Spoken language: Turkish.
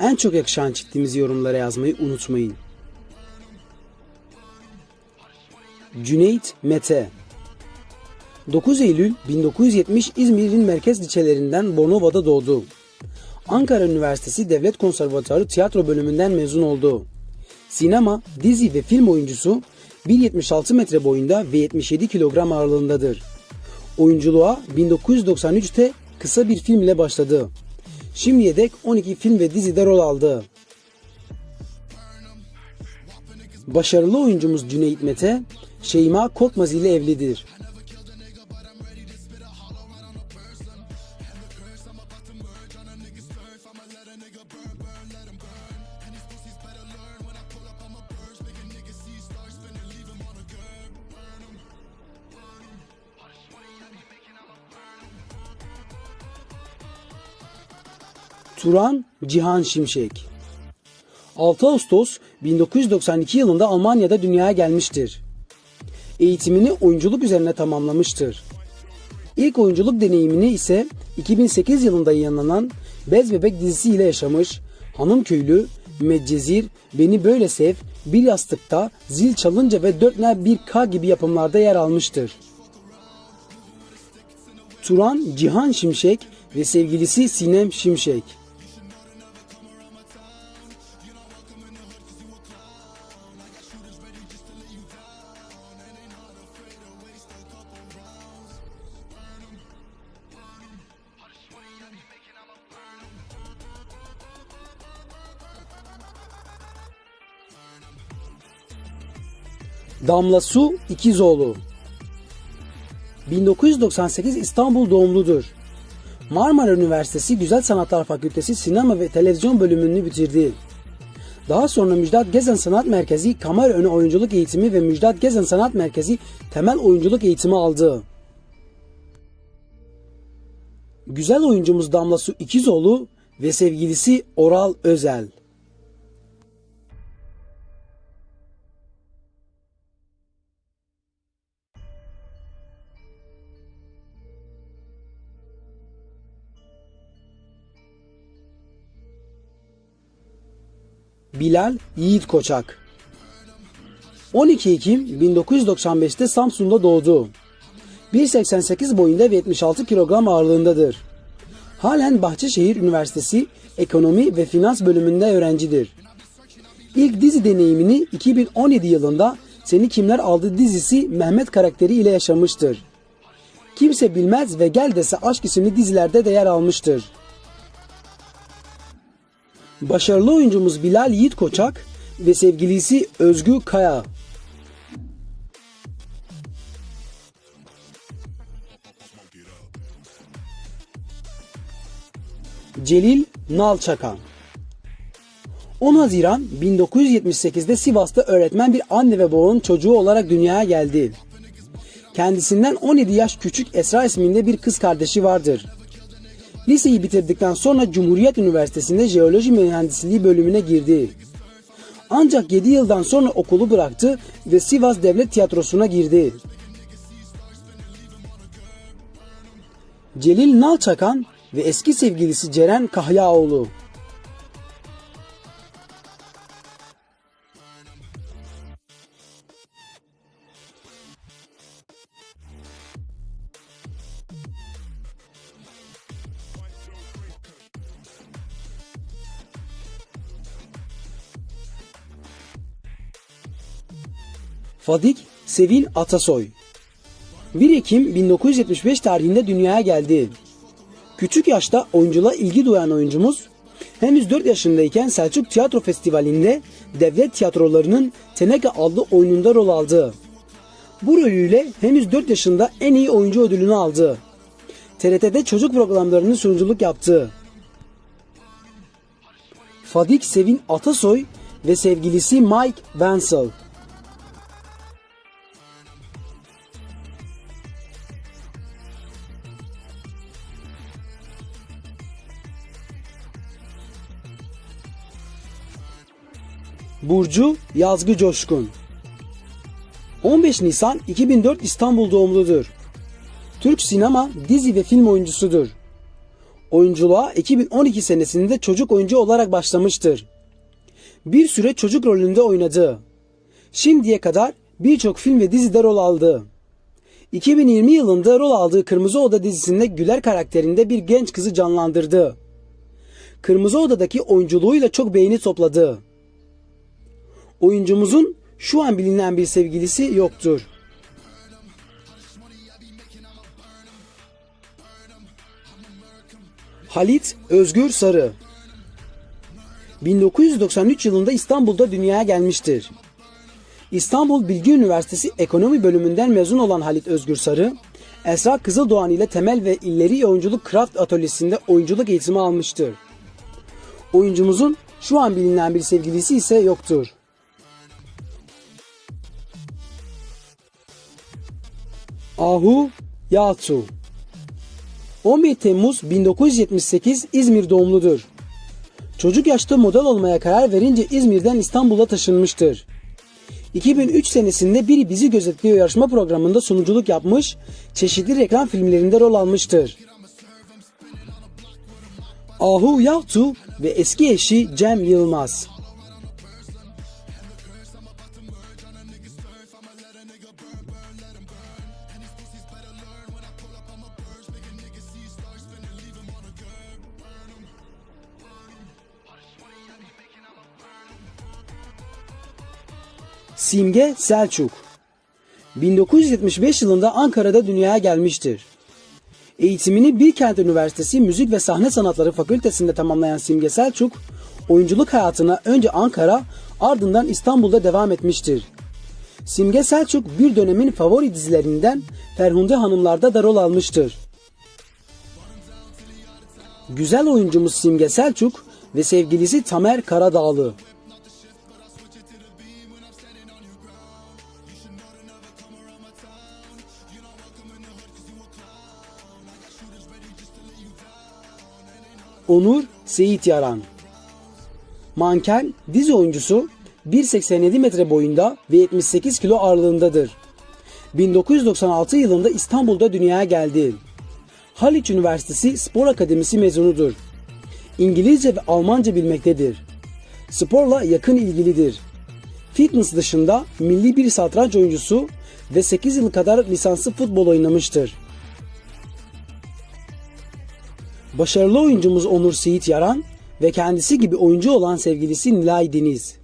en çok yakışan çiftimizi yorumlara yazmayı unutmayın. Cüneyt Mete 9 Eylül 1970 İzmir'in merkez ilçelerinden Bornova'da doğdu. Ankara Üniversitesi Devlet Konservatuarı Tiyatro bölümünden mezun oldu. Sinema, dizi ve film oyuncusu 1.76 metre boyunda ve 77 kilogram ağırlığındadır. Oyunculuğa 1993'te kısa bir film ile başladı. Şimdiye dek 12 film ve dizide rol aldı. Başarılı oyuncumuz Cüneyt Mete, Şeyma Korkmaz ile evlidir. Turan Cihan Şimşek 6 Ağustos 1992 yılında Almanya'da dünyaya gelmiştir. Eğitimini oyunculuk üzerine tamamlamıştır. İlk oyunculuk deneyimini ise 2008 yılında yayınlanan Bez Bebek dizisiyle yaşamış, Hanım Köylü, Medcezir, Beni Böyle Sev, Bir Yastıkta, Zil Çalınca ve Dörtler 1K gibi yapımlarda yer almıştır. Turan Cihan Şimşek ve sevgilisi Sinem Şimşek. Damla Su İkizoğlu 1998 İstanbul doğumludur. Marmara Üniversitesi Güzel Sanatlar Fakültesi Sinema ve Televizyon bölümünü bitirdi. Daha sonra Müjdat Gezen Sanat Merkezi kamera önü oyunculuk eğitimi ve Müjdat Gezen Sanat Merkezi temel oyunculuk eğitimi aldı. Güzel oyuncumuz Damla Su İkizoğlu ve sevgilisi Oral Özel. Bilal Yiğit Koçak 12 Ekim 1995'te Samsun'da doğdu. 1.88 boyunda ve 76 kilogram ağırlığındadır. Halen Bahçeşehir Üniversitesi Ekonomi ve Finans bölümünde öğrencidir. İlk dizi deneyimini 2017 yılında Seni Kimler Aldı dizisi Mehmet karakteri ile yaşamıştır. Kimse Bilmez ve Gel Dese Aşk isimli dizilerde de yer almıştır. Başarılı oyuncumuz Bilal Yiğit Koçak ve sevgilisi Özgü Kaya. Celil Nalçakan 10 Haziran 1978'de Sivas'ta öğretmen bir anne ve babanın çocuğu olarak dünyaya geldi. Kendisinden 17 yaş küçük Esra isminde bir kız kardeşi vardır. Liseyi bitirdikten sonra Cumhuriyet Üniversitesi'nde Jeoloji Mühendisliği bölümüne girdi. Ancak 7 yıldan sonra okulu bıraktı ve Sivas Devlet Tiyatrosu'na girdi. Celil Nalçakan ve eski sevgilisi Ceren Kahyaoğlu. Fadik Sevil Atasoy 1 Ekim 1975 tarihinde dünyaya geldi. Küçük yaşta oyunculuğa ilgi duyan oyuncumuz henüz 4 yaşındayken Selçuk Tiyatro Festivali'nde devlet tiyatrolarının Teneke adlı oyununda rol aldı. Bu rolüyle henüz 4 yaşında en iyi oyuncu ödülünü aldı. TRT'de çocuk programlarının sunuculuk yaptı. Fadik Sevin Atasoy ve sevgilisi Mike Vansel. Burcu Yazgı Coşkun 15 Nisan 2004 İstanbul doğumludur. Türk sinema, dizi ve film oyuncusudur. Oyunculuğa 2012 senesinde çocuk oyuncu olarak başlamıştır. Bir süre çocuk rolünde oynadı. Şimdiye kadar birçok film ve dizide rol aldı. 2020 yılında rol aldığı Kırmızı Oda dizisinde Güler karakterinde bir genç kızı canlandırdı. Kırmızı Oda'daki oyunculuğuyla çok beğeni topladı. Oyuncumuzun şu an bilinen bir sevgilisi yoktur. Halit Özgür Sarı 1993 yılında İstanbul'da dünyaya gelmiştir. İstanbul Bilgi Üniversitesi Ekonomi Bölümünden mezun olan Halit Özgür Sarı, Esra Kızıldoğan ile temel ve ileri oyunculuk craft atölyesinde oyunculuk eğitimi almıştır. Oyuncumuzun şu an bilinen bir sevgilisi ise yoktur. Ahu Yatu 11 Temmuz 1978 İzmir doğumludur. Çocuk yaşta model olmaya karar verince İzmir'den İstanbul'a taşınmıştır. 2003 senesinde Biri Bizi Gözetliyor yarışma programında sunuculuk yapmış, çeşitli reklam filmlerinde rol almıştır. Ahu Yahtu ve eski eşi Cem Yılmaz. Simge Selçuk 1975 yılında Ankara'da dünyaya gelmiştir. Eğitimini Bilkent Üniversitesi Müzik ve Sahne Sanatları Fakültesinde tamamlayan Simge Selçuk, oyunculuk hayatına önce Ankara, ardından İstanbul'da devam etmiştir. Simge Selçuk bir dönemin favori dizilerinden Ferhunde Hanımlar'da da rol almıştır. Güzel oyuncumuz Simge Selçuk ve sevgilisi Tamer Karadağlı. Onur Seyit Yaran Manken, dizi oyuncusu 1.87 metre boyunda ve 78 kilo ağırlığındadır. 1996 yılında İstanbul'da dünyaya geldi. Haliç Üniversitesi Spor Akademisi mezunudur. İngilizce ve Almanca bilmektedir. Sporla yakın ilgilidir. Fitness dışında milli bir satranç oyuncusu ve 8 yıl kadar lisanslı futbol oynamıştır. Başarılı oyuncumuz Onur Seyit Yaran ve kendisi gibi oyuncu olan sevgilisi Nilay Deniz.